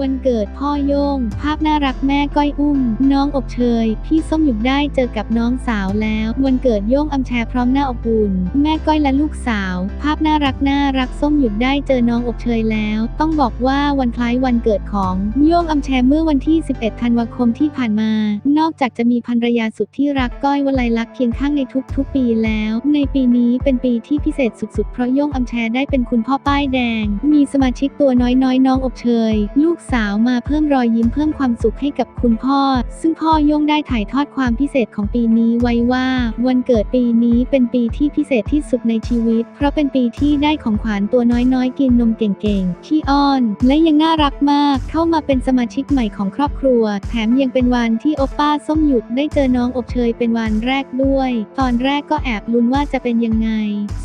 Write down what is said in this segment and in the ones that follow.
วันเกิดพ่อโย่งภาพน่ารักแม่ก้อยอุ้ม น้องอบเชย พี่ส้มหยุดได้เจอกับน้องสาวแล้ว วันเกิดโย่งอำแชร์พร้อมหน้าอบอุ่น แม่ก้อยและลูกสาว ภาพน่ารักน่ารักส้มหยุดได้เจอน้องอบเชยแล้ว ต้องบอกว่าวันคล้ายวันเกิดของโย่งอำแชร์เมื่อวันที่ 11 ธันวาคมที่ผ่านมา นอกจากจะมีภรรยาสุดที่รักก้อยวลัยลักษณ์เคียงข้างในทุกๆ ปีแล้ว ในปีนี้เป็นปีที่พิเศษสุดๆ เพราะโย่งอำแชร์ได้เป็นคุณพ่อป้ายแดง มีสมาชิกตัวน้อยๆน้องอบเชย ลูกสาวมาเพิ่มรอยยิ้มเพิ่มความสุขให้กับคุณพ่อ ซึ่งพ่อย่งได้ถ่ายทอดความพิเศษของปีนี้ไว้ว่า วันเกิดปีนี้เป็นปีที่พิเศษที่สุดในชีวิต เพราะเป็นปีที่ได้ของขวัญตัวน้อยๆ กินนมเก่งๆขี้อ้อน และยังน่ารักมากเข้ามาเป็นสมาชิกใหม่ของครอบครัว แถมยังเป็นวันที่โอปป้าส้มหยุดได้เจอน้องอบเชยเป็นวันแรกด้วย ตอนแรกก็แอบลุ้นว่าจะเป็นยังไง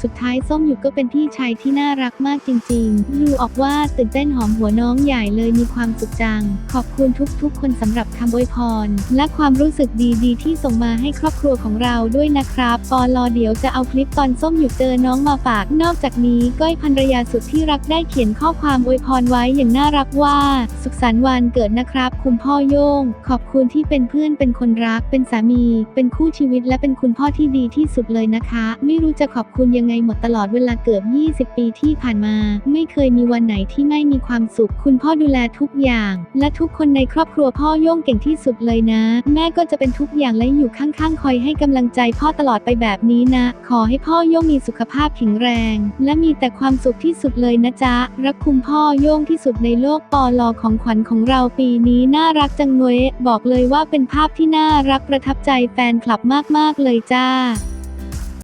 สุดท้ายส้มหยุดก็เป็นพี่ชายที่น่ารักมากจริงๆดูออกว่าตื่นเต้นหอมหัวน้องใหญ่เลยมีความสุขจัง ขอบคุณทุกๆ คนสำหรับคำอวยพร และความรู้สึกดีๆ ที่ส่งมาให้ครอบครัวของเราด้วยนะครับปอลอเดี๋ยวจะเอาคลิปตอนส้มหยุดเจอน้องมาฝาก นอกจากนี้ก้อยภรรยาสุดที่รักได้เขียนข้อความอวยพรไว้อย่างน่ารักว่า สุขสันต์วันเกิดนะครับ คุณพ่อโย่งขอบคุณที่เป็นเพื่อนเป็นคนรัก เป็นสามี เป็นคู่ชีวิตและเป็นคุณพ่อที่ดีที่สุดเลยนะคะ ไม่รู้จะขอบคุณยังไงหมดตลอดเวลาเกือบ 20 ปีที่ผ่านมา ไม่เคยมีวันไหนที่ไม่มีความสุข คุณพ่อดูแลทุกอย่าง และทุกคนในครอบครัวพ่อโย่งเก่งที่สุดเลยนะ แม่ก็จะเป็นทุกอย่างและอยู่ข้างๆ คอยให้กำลังใจพ่อตลอดไปแบบนี้นะ ขอให้พ่อโย่งมีสุขภาพแข็งแรง และมีแต่ความสุขที่สุดเลยนะจ๊ะ รักคุณพ่อโย่งที่สุดในโลกปอลอของขวัญของเราปีนี้น่ารักจังเว้ยบอกเลยว่าเป็นภาพที่น่ารักประทับใจแฟนคลับมากๆเลยจ้า